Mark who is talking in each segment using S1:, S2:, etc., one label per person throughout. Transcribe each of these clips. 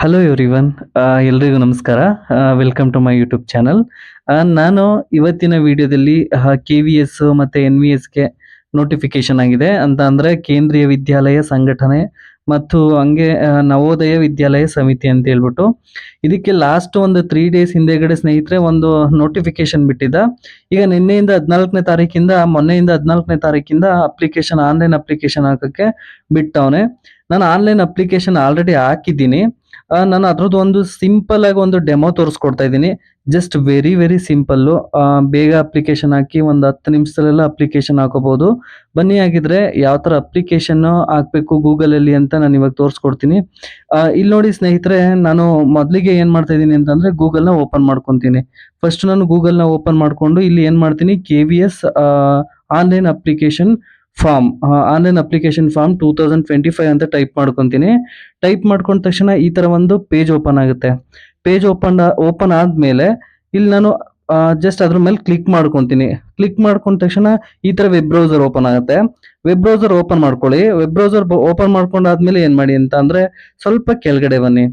S1: Hello everyone ಎಲ್ರಿಗೂ ನಮಸ್ಕಾರ. Welcome to my YouTube channel ನಾನು ಇವತ್ತಿನ ವಿಡಿಯೋದಲ್ಲಿ ಕೆ ವಿ ಎಸ್ ಮತ್ತು ಎನ್ ವಿ ಎಸ್ಗೆ ನೋಟಿಫಿಕೇಶನ್ ಆಗಿದೆ. ಅಂತ ಅಂದರೆ ಕೇಂದ್ರೀಯ ವಿದ್ಯಾಲಯ ಸಂಘಟನೆ ಮತ್ತು ಹಂಗೆ ನವೋದಯ ವಿದ್ಯಾಲಯ ಸಮಿತಿ ಅಂತ ಹೇಳ್ಬಿಟ್ಟು ಇದಕ್ಕೆ ಲಾಸ್ಟ್ ಒಂದು ತ್ರೀ ಡೇಸ್ ಹಿಂದೆಗಡೆ ಸ್ನೇಹಿತರೆ ಒಂದು ನೋಟಿಫಿಕೇಶನ್ ಬಿಟ್ಟಿದ್ದ. ಈಗ ನಿನ್ನೆಯಿಂದ ಹದಿನಾಲ್ಕನೇ ತಾರೀಕಿಂದ, ಮೊನ್ನೆಯಿಂದ ಹದಿನಾಲ್ಕನೇ ತಾರೀಕಿಂದ ಅಪ್ಲಿಕೇಶನ್ ಆನ್ಲೈನ್ ಅಪ್ಲಿಕೇಶನ್ ಹಾಕೋಕ್ಕೆ ಬಿಟ್ಟವನೆ. ನಾನು ಆನ್ಲೈನ್ ಅಪ್ಲಿಕೇಶನ್ ಆಲ್ರೆಡಿ ಹಾಕಿದ್ದೀನಿ. ನಾನು ಅದ್ರದ್ದು ಒಂದು ಸಿಂಪಲ್ ಆಗಿ ಒಂದು ಡೆಮೋ ತೋರಿಸ್ಕೊಡ್ತಾ ಇದ್ದೀನಿ. ಜಸ್ಟ್ ವೆರಿ ವೆರಿ ಸಿಂಪಲ್ಲು ಬೇಗ ಅಪ್ಲಿಕೇಶನ್ ಹಾಕಿ ಒಂದು ಹತ್ತು ನಿಮಿಷದಲ್ಲೆಲ್ಲ ಅಪ್ಲಿಕೇಶನ್ ಹಾಕೋಬಹುದು ಬನ್ನಿ ಆಗಿದ್ರೆ ಯಾವ ಥರ ಅಪ್ಲಿಕೇಶನ್ ಹಾಕಬೇಕು ಗೂಗಲಲ್ಲಿ ಅಂತ ನಾನು ಇವಾಗ ತೋರಿಸ್ಕೊಡ್ತೀನಿ. ಇಲ್ಲಿ ನೋಡಿ ಸ್ನೇಹಿತರೆ, ನಾನು ಮೊದಲಿಗೆ ಏನು ಮಾಡ್ತಾ ಇದ್ದೀನಿ ಅಂತಂದರೆ ಗೂಗಲ್ನ ಓಪನ್ ಮಾಡ್ಕೊತೀನಿ. ಫಸ್ಟ್ ನಾನು ಗೂಗಲ್ನ ಓಪನ್ ಮಾಡಿಕೊಂಡು ಇಲ್ಲಿ ಏನು ಮಾಡ್ತೀನಿ? K V S online application form online application form two thousand twenty five ಅಂತ ಟೈಪ್ ಮಾಡ್ಕೊತೀನಿ. ಟೈಪ್ ಮಾಡ್ಕೊಂಡ ತಕ್ಷಣ ಈ ಥರ ಒಂದು ಪೇಜ್ ಓಪನ್ ಆಗುತ್ತೆ. ಪೇಜ್ ಓಪನ್ ಓಪನ್ ಆದಮೇಲೆ ಇಲ್ಲಿ ನಾನು ಜಸ್ಟ್ ಅದ್ರ ಮೇಲೆ ಕ್ಲಿಕ್ ಮಾಡ್ಕೊತೀನಿ. ಕ್ಲಿಕ್ ಮಾಡ್ಕೊಂಡ ತಕ್ಷಣ ಈ ಥರ ವೆಬ್ ಬ್ರೌಸರ್ ಓಪನ್ ಆಗುತ್ತೆ. ವೆಬ್ ಬ್ರೌಸರ್ ಓಪನ್ ಮಾಡ್ಕೊಳ್ಳಿ. ವೆಬ್ ಬ್ರೌಸರ್ ಓಪನ್ ಮಾಡ್ಕೊಂಡಾದ್ಮೇಲೆ ಏನು ಮಾಡಿ ಅಂತ ಅಂದರೆ ಸ್ವಲ್ಪ ಕೆಳಗಡೆ ಬನ್ನಿ.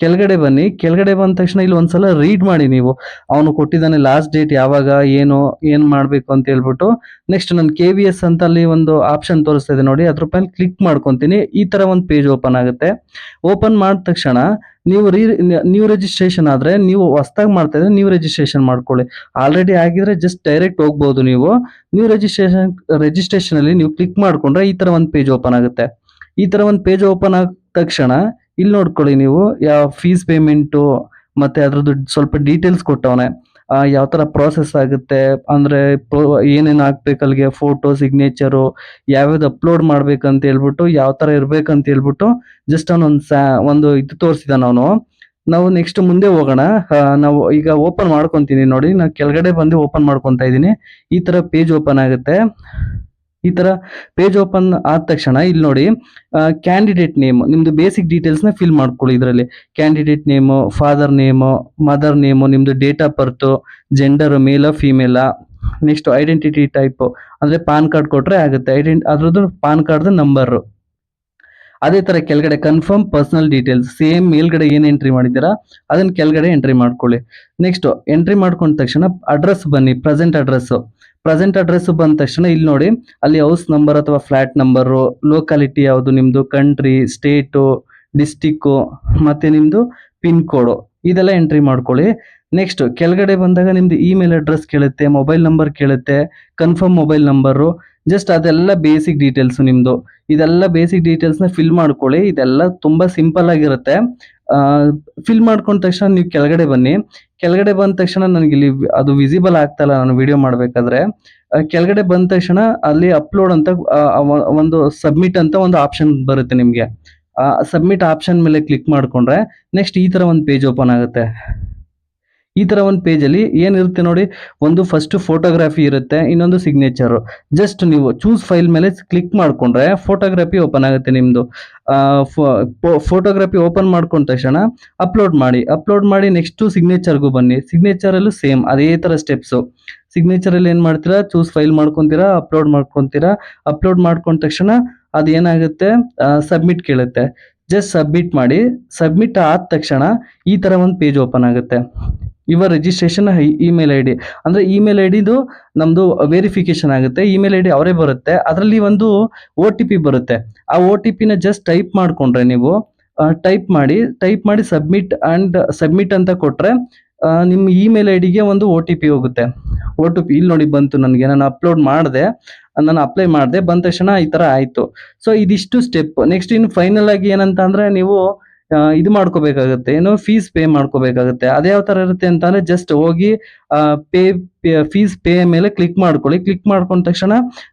S1: ಕೆಳಗಡೆ ಬನ್ನಿ. ಕೆಳಗಡೆ ಬಂದ ತಕ್ಷಣ ಇಲ್ಲಿ ಒಂದ್ಸಲ ರೀಡ್ ಮಾಡಿ ನೀವು. ಅವನು ಕೊಟ್ಟಿದ್ದಾನೆ ಲಾಸ್ಟ್ ಡೇಟ್ ಯಾವಾಗ, ಏನು ಏನು ಮಾಡಬೇಕು ಅಂತ ಹೇಳ್ಬಿಟ್ಟು. ನೆಕ್ಸ್ಟ್ ನಾನು ಕೆ ವಿ ಎಸ್ ಅಂತ ಅಲ್ಲಿ ಒಂದು ಆಪ್ಷನ್ ತೋರಿಸ್ತಾ ಇದೆ ನೋಡಿ. ಅದ್ರ ಮೇಲೆ ಕ್ಲಿಕ್ ಮಾಡ್ಕೊಂತೀನಿ. ಈ ತರ ಒಂದು ಪೇಜ್ ಓಪನ್ ಆಗುತ್ತೆ. ಓಪನ್ ಮಾಡಿದ ತಕ್ಷಣ ನೀವು ರೀ ನ್ಯೂ ರಿಜಿಸ್ಟ್ರೇಷನ್ ಆದ್ರೆ ನೀವು ಹೊಸ್ದಾಗಿ ಮಾಡ್ತಾ ಇದ್ರೆ ನ್ಯೂ ರಿಜಿಸ್ಟ್ರೇಷನ್ ಮಾಡ್ಕೊಳ್ಳಿ. ಆಲ್ರೆಡಿ ಆಗಿದ್ರೆ ಜಸ್ಟ್ ಡೈರೆಕ್ಟ್ ಹೋಗ್ಬೋದು ನೀವು. ನ್ಯೂ ರಿಜಿಸ್ಟ್ರೇಷನ್ ರಿಜಿಸ್ಟ್ರೇಷನ್ ಅಲ್ಲಿ ನೀವು ಕ್ಲಿಕ್ ಮಾಡ್ಕೊಂಡ್ರೆ ಈ ತರ ಒಂದು ಪೇಜ್ ಓಪನ್ ಆಗುತ್ತೆ. ಈ ತರ ಒಂದು ಪೇಜ್ ಓಪನ್ ಆದ ತಕ್ಷಣ ಇಲ್ಲಿ ನೋಡ್ಕೊಳ್ಳಿ ನೀವು, ಯಾವ ಫೀಸ್ ಪೇಮೆಂಟು ಮತ್ತೆ ಅದ್ರದ್ದು ಸ್ವಲ್ಪ ಡೀಟೇಲ್ಸ್ ಕೊಟ್ಟವನೆ. ಯಾವ ಥರ ಪ್ರಾಸೆಸ್ ಆಗುತ್ತೆ, ಅಂದರೆ ಏನೇನು ಹಾಕ್ಬೇಕು ಅಲ್ಲಿಗೆ ಫೋಟೋ ಸಿಗ್ನೇಚರು ಯಾವ್ಯಾವ್ದು ಅಪ್ಲೋಡ್ ಮಾಡ್ಬೇಕಂತ ಹೇಳ್ಬಿಟ್ಟು, ಯಾವ ಥರ ಇರ್ಬೇಕಂತ ಹೇಳ್ಬಿಟ್ಟು ಜಸ್ಟ್ ಅವನೊಂದು ಸ್ಯಾ ಒಂದು ಇದು ತೋರಿಸಿದ ಅವನು ನಾವು ನೆಕ್ಸ್ಟ್ ಮುಂದೆ ಹೋಗೋಣ. ನಾವು ಈಗ ಓಪನ್ ಮಾಡ್ಕೊತೀನಿ ನೋಡಿ. ನಾನು ಕೆಳಗಡೆ ಬಂದು ಓಪನ್ ಮಾಡ್ಕೊತಾ ಇದ್ದೀನಿ. ಈ ಥರ ಪೇಜ್ ಓಪನ್ ಆಗುತ್ತೆ. ಈ ತರ ಪೇಜ್ ಓಪನ್ ಆದ ತಕ್ಷಣ ಇಲ್ಲಿ ನೋಡಿ ಕ್ಯಾಂಡಿಡೇಟ್ ನೇಮ್ ನಿಮ್ದು ಬೇಸಿಕ್ ಡೀಟೇಲ್ಸ್ನ ಫಿಲ್ ಮಾಡ್ಕೊಳ್ಳಿ ಇದರಲ್ಲಿ. Candidate name father name mother name ನಿಮ್ದು ಡೇಟ್ ಆಫ್ ಬರ್ತ್ ಜೆಂಡರ್ ಮೇಲ ಫೀಮೇಲಾ ನೆಕ್ಸ್ಟ್ ಐಡೆಂಟಿಟಿ ಟೈಪ್ ಅಂದ್ರೆ ಪಾನ್ ಕಾರ್ಡ್ ಕೊಟ್ರೆ ಆಗುತ್ತೆ. ಐಡೆಂಟ್ ಅದ್ರದ್ದು ಪಾನ್ ಕಾರ್ಡ್ ನಂಬರು ಅದೇ ತರ ಕೆಳಗಡೆ ಕನ್ಫರ್ಮ್ ಪರ್ಸನಲ್ ಡೀಟೇಲ್ಸ್ ಸೇಮ್ ಮೇಲ್ಗಡೆ ಏನು ಎಂಟ್ರಿ ಮಾಡಿದ್ದೀರಾ, ಅದನ್ನ ಕೆಳಗಡೆ ಎಂಟ್ರಿ ಮಾಡ್ಕೊಳ್ಳಿ. ನೆಕ್ಸ್ಟ್ ಎಂಟ್ರಿ ಮಾಡ್ಕೊಂಡ ತಕ್ಷಣ ಅಡ್ರೆಸ್ ಬನ್ನಿ ಪ್ರೆಸೆಂಟ್ ಅಡ್ರೆಸ್ ಪ್ರೆಸೆಂಟ್ ಅಡ್ರೆಸ್ ಬಂದ ತಕ್ಷಣ ಇಲ್ಲಿ ನೋಡಿ, ಅಲ್ಲಿ ಹೌಸ್ ನಂಬರ್ ಅಥವಾ ಫ್ಲಾಟ್ ನಂಬರು ಲೋಕಾಲಿಟಿ ಯಾವುದು ನಿಮ್ಮದು ಕಂಟ್ರಿ ಸ್ಟೇಟು ಡಿಸ್ಟಿಕ್ಕು ಮತ್ತು ನಿಮ್ಮದು ಪಿನ್ ಕೋಡು ಇದೆಲ್ಲ ಎಂಟ್ರಿ ಮಾಡ್ಕೊಳ್ಳಿ. ನೆಕ್ಸ್ಟ್ ಕೆಳಗಡೆ ಬಂದಾಗ ನಿಮ್ದು ಇಮೇಲ್ ಅಡ್ರೆಸ್ ಕೇಳುತ್ತೆ ಮೊಬೈಲ್ ನಂಬರ್ ಕೇಳುತ್ತೆ ಕನ್ಫರ್ಮ್ ಮೊಬೈಲ್ ನಂಬರು ಜಸ್ಟ್ ಅದೆಲ್ಲ ಬೇಸಿಕ್ ಡೀಟೇಲ್ಸ್ ನಿಮ್ಮದು ಇದೆಲ್ಲ ಬೇಸಿಕ್ ಡೀಟೇಲ್ಸ್ನ ಫಿಲ್ ಮಾಡ್ಕೊಳ್ಳಿ. ಇದೆಲ್ಲ ತುಂಬ ಸಿಂಪಲ್ ಆಗಿರುತ್ತೆ. ಫಿಲ್ ಮಾಡ್ಕೊಂಡ ತಕ್ಷಣ ನೀವು ಕೆಳಗಡೆ ಬನ್ನಿ. ಕೆಳಗಡೆ ಬಂದ ತಕ್ಷಣ ನನಗೆ ಇಲ್ಲಿ ಅದು ವಿಸಿಬಲ್ ಆಗ್ತಲ್ಲ ನಾನು ವಿಡಿಯೋ ಮಾಡಬೇಕಾದ್ರೆ ಕೆಳಗಡೆ ಬಂದ ತಕ್ಷಣ ಅಲ್ಲಿ ಅಪ್ಲೋಡ್ ಅಂತ ಒಂದು ಸಬ್ಮಿಟ್ ಅಂತ ಒಂದು ಆಪ್ಷನ್ ಬರುತ್ತೆ ನಿಮಗೆ. ಸಬ್ಮಿಟ್ ಆಪ್ಷನ್ ಮೇಲೆ ಕ್ಲಿಕ್ ಮಾಡಿಕೊಂಡ್ರೆ ನೆಕ್ಸ್ಟ್ ಈ ಥರ ಒಂದು ಪೇಜ್ ಓಪನ್ ಆಗುತ್ತೆ. ಈ ಥರ ಒಂದು ಪೇಜಲ್ಲಿ ಏನಿರುತ್ತೆ ನೋಡಿ, ಒಂದು ಫಸ್ಟ್ ಫೋಟೋಗ್ರಫಿ ಇರುತ್ತೆ, ಇನ್ನೊಂದು ಸಿಗ್ನೇಚರು ಜಸ್ಟ್ ನೀವು ಚೂಸ್ ಫೈಲ್ ಮೇಲೆ ಕ್ಲಿಕ್ ಮಾಡಿಕೊಂಡ್ರೆ ಫೋಟೋಗ್ರಫಿ ಓಪನ್ ಆಗುತ್ತೆ ನಿಮ್ಮದು ಫೋಟೋಗ್ರಫಿ ಓಪನ್ ಮಾಡ್ಕೊಂಡ ತಕ್ಷಣ ಅಪ್ಲೋಡ್ ಮಾಡಿ. ಅಪ್ಲೋಡ್ ಮಾಡಿ ನೆಕ್ಸ್ಟು ಸಿಗ್ನೇಚರ್ಗೂ ಬನ್ನಿ. ಸಿಗ್ನೇಚರಲ್ಲೂ ಸೇಮ್ ಅದೇ ಥರ ಸ್ಟೆಪ್ಸು ಸಿಗ್ನೇಚರಲ್ಲಿ ಏನು ಮಾಡ್ತೀರಾ? ಚೂಸ್ ಫೈಲ್ ಮಾಡ್ಕೊತೀರಾ ಅಪ್ಲೋಡ್ ಮಾಡ್ಕೊತೀರಾ? ಅಪ್ಲೋಡ್ ಮಾಡ್ಕೊಂಡ ತಕ್ಷಣ ಅದು ಏನಾಗುತ್ತೆ? ಸಬ್ಮಿಟ್ ಕೇಳುತ್ತೆ. ಜಸ್ಟ್ ಸಬ್ಮಿಟ್ ಮಾಡಿ ಸಬ್ಮಿಟ್ ಆದ ತಕ್ಷಣ ಈ ಥರ ಒಂದು ಪೇಜ್ ಓಪನ್ ಆಗುತ್ತೆ. ಇವರ್ ರಿಜಿಸ್ಟ್ರೇಷನ್ ಇಮೇಲ್ ಐ ಡಿ ಅಂದರೆ ಇಮೇಲ್ ಐ ಡಿದು ನಮ್ಮದು ವೆರಿಫಿಕೇಶನ್ ಆಗುತ್ತೆ. ಇಮೇಲ್ ಐ ಡಿ ಅವರೇ ಬರುತ್ತೆ. ಅದರಲ್ಲಿ ಒಂದು ಒ ಟಿ ಪಿ ಬರುತ್ತೆ. ಆ ಒ ಟಿ ಪಿನ ಜಸ್ಟ್ ಟೈಪ್ ಮಾಡಿಕೊಂಡ್ರೆ ನೀವು ಟೈಪ್ ಮಾಡಿ ಟೈಪ್ ಮಾಡಿ ಸಬ್ಮಿಟ್ ಆ್ಯಂಡ್ ಸಬ್ಮಿಟ್ ಅಂತ ಕೊಟ್ಟರೆ ನಿಮ್ಮ ಇಮೇಲ್ ಐ ಡಿಗೆ ಒಂದು ಒ ಟಿ ಪಿ ಹೋಗುತ್ತೆ. ಒ ಟಿ ಪಿ ಇಲ್ಲಿ ನೋಡಿ ಬಂತು, ನನಗೆ ನಾನು ಅಪ್ಲೋಡ್ ಮಾಡಿದೆ ನಾನು ಅಪ್ಲೈ ಮಾಡಿದೆ, ಬಂದ ತಕ್ಷಣ ಈ ಥರ ಆಯಿತು. ಸೊ ಇದಿಷ್ಟು ಸ್ಟೆಪ್ ನೆಕ್ಸ್ಟ್ ಇನ್ನು ಫೈನಲ್ ಆಗಿ ಏನಂತ ಅಂದರೆ ನೀವು ಇದು ಮಾಡ್ಕೋಬೇಕಾಗುತ್ತೆ. ಏನು ಫೀಸ್ ಪೇ ಮಾಡ್ಕೋಬೇಕಾಗುತ್ತೆ. ಅದೇ ಯಾವ ಥರ ಇರುತ್ತೆ ಅಂತಂದರೆ ಜಸ್ಟ್ ಹೋಗಿ ಪೇ ಫೀಸ್ ಪೇ ಮೇಲೆ ಕ್ಲಿಕ್ ಮಾಡ್ಕೊಳ್ಳಿ. ಕ್ಲಿಕ್ ಮಾಡ್ಕೊಂಡ ತಕ್ಷಣ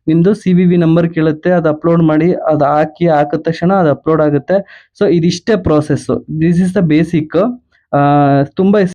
S1: ನಿಮ್ಮದು ಸಿ ವಿ ವಿ ನಂಬರ್ ಕೇಳುತ್ತೆ, ಅದು ಅಪ್ಲೋಡ್ ಮಾಡಿ, ಅದು ಹಾಕಿ, ಹಾಕಿದ ತಕ್ಷಣ ಅದು ಅಪ್ಲೋಡ್ ಆಗುತ್ತೆ. ಸೊ ಇದಿಷ್ಟೇ process this is the basic ತುಂಬ